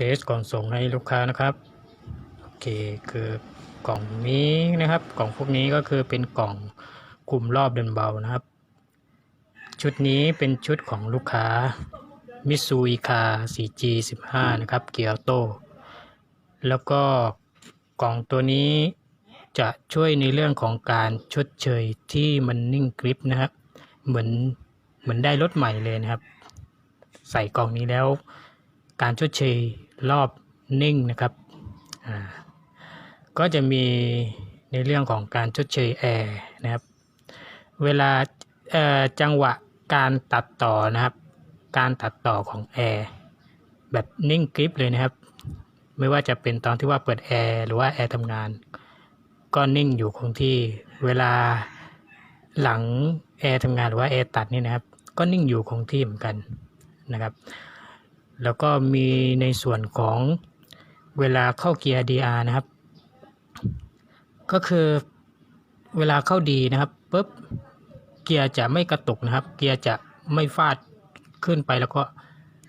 เทสก่อนส่งให้ลูกค้านะครับ โอเคคือกล่องนี้นะครับ กล่องพวกนี้ก็คือเป็นกล่องกลุ่มรอบเดินเบานะครับ ชุดนี้เป็นชุดของลูกค้ามิซูอิคา 4G 15 นะครับ เกียร์โต แล้วก็กล่องตัวนี้จะช่วยในเรื่องของการชดเชยที่มันนิ่งกริปนะครับ เหมือนเหมือนได้รถใหม่เลยนะครับ ใส่กล่องนี้แล้ว การชดเชย รอบนิ่งนะครับ ก็จะมีในเรื่องของการชดเชยแอร์นะครับ เวลาจังหวะการตัดต่อนะครับ การตัดต่อของแอร์แบบนิ่งกริปเลยนะครับ ไม่ว่าจะเป็นตอนที่ว่าเปิดแอร์หรือว่าแอร์ทำงาน ก็นิ่งอยู่คงที่ เวลาหลังแอร์ทำงานหรือว่าแอร์ตัดนี่นะครับ ก็นิ่งอยู่คงที่เหมือนกันนะครับ แล้วก็มีในส่วนของเวลาเข้าเกียร์ DR นะครับ ก็คือเวลาเข้าดีนะครับปุ๊บเกียร์จะไม่กระตุกนะครับ เกียร์จะไม่ฟาดขึ้นไปแล้วก็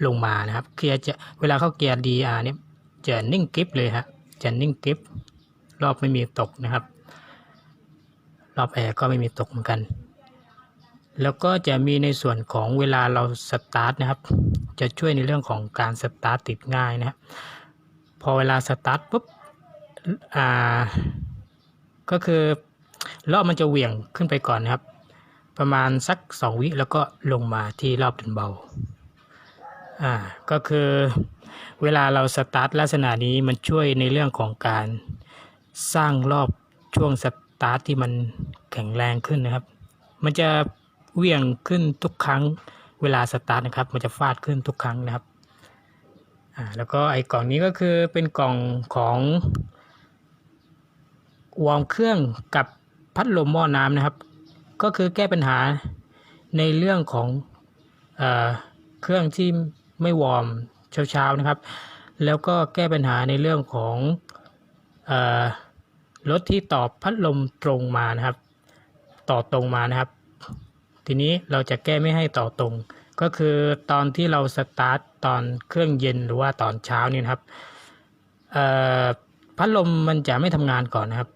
ลงมานะครับ เกียร์จะเวลาเข้าเกียร์ DR เนี่ยจะนิ่งกริปเลยฮะจะนิ่งกริปรอบไม่มีตกนะครับ รอบแอร์ก็ไม่มีตกเหมือนกัน แล้วก็จะมีในส่วนของเวลาเราสตาร์ทนะครับ จะช่วยในเรื่องของการสตาร์ทติดง่ายนะครับพอเวลาสตาร์ทปุ๊บอ่าก็คือรอบมันจะเหวี่ยงขึ้นไปก่อนนะครับ ประมาณสักสองวิแล้วก็ลงมาที่รอบดันเบาอ่าก็คือเวลาเราสตาร์ทลักษณะนี้มันช่วยในเรื่องของการสร้างรอบช่วงสตาร์ทที่มันแข็งแรงขึ้นนะครับ มันจะ เวี่ยงขึ้นทุกครั้งเวลาสตาร์ทนะครับ มันจะฟาดขึ้นทุกครั้งนะครับอ่าแล้วก็ไอ้กล่องนี้ก็คือเป็นกล่องของวอร์มเครื่องกับพัดลมหม้อน้ำนะครับ ก็คือแก้ปัญหาในเรื่องของเอเครื่องที่ไม่วอร์มเช้าๆนะครับ แล้วก็แก้ปัญหาในเรื่องของรถที่ต่อพัดลมตรงมานะครับ ต่อตรงมานะครับ ทีนี้เราจะแก้ไม่ให้ต่อตรง ก็คือตอนที่เราสตาร์ทตอนเครื่องเย็นหรือว่าตอนเช้านี่นะครับพัดลมมันจะไม่ทำงานก่อนนะครับ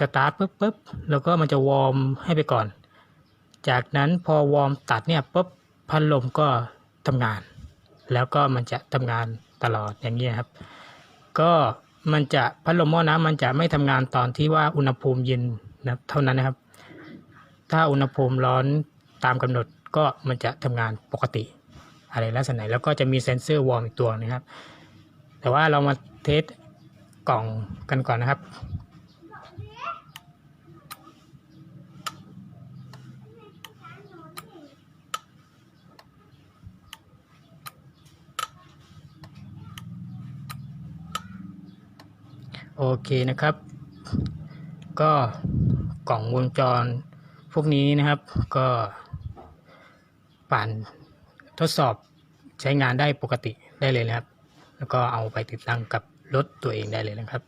สตาร์ทปุ๊บปุ๊บแล้วก็มันจะวอร์มให้ไปก่อน จากนั้นพอวอร์มตัดเนี่ยปุ๊บพัดลมก็ทำงาน แล้วก็มันจะทำงานตลอดอย่างนี้ครับ ก็มันจะพัดลมหม้อน้ำมันจะไม่ทำงานตอนที่ว่าอุณหภูมิเย็นนะเท่านั้นนะครับ ถ้าอุณหภูมิร้อน ตามกำหนดก็มันจะทำงานปกติ อะไรลักษณะไหนแล้วก็จะมีเซ็นเซอร์วอร์มอีกตัวนะครับ แต่ว่าเรามาเทสกล่องกันก่อนนะครับโอเคนะครับ ก็กล่องวงจรพวกนี้นะครับก็ ผ่านทดสอบใช้งานได้ปกติได้เลยนะครับ แล้วก็เอาไปติดตั้งกับรถตัวเองได้เลยนะครับ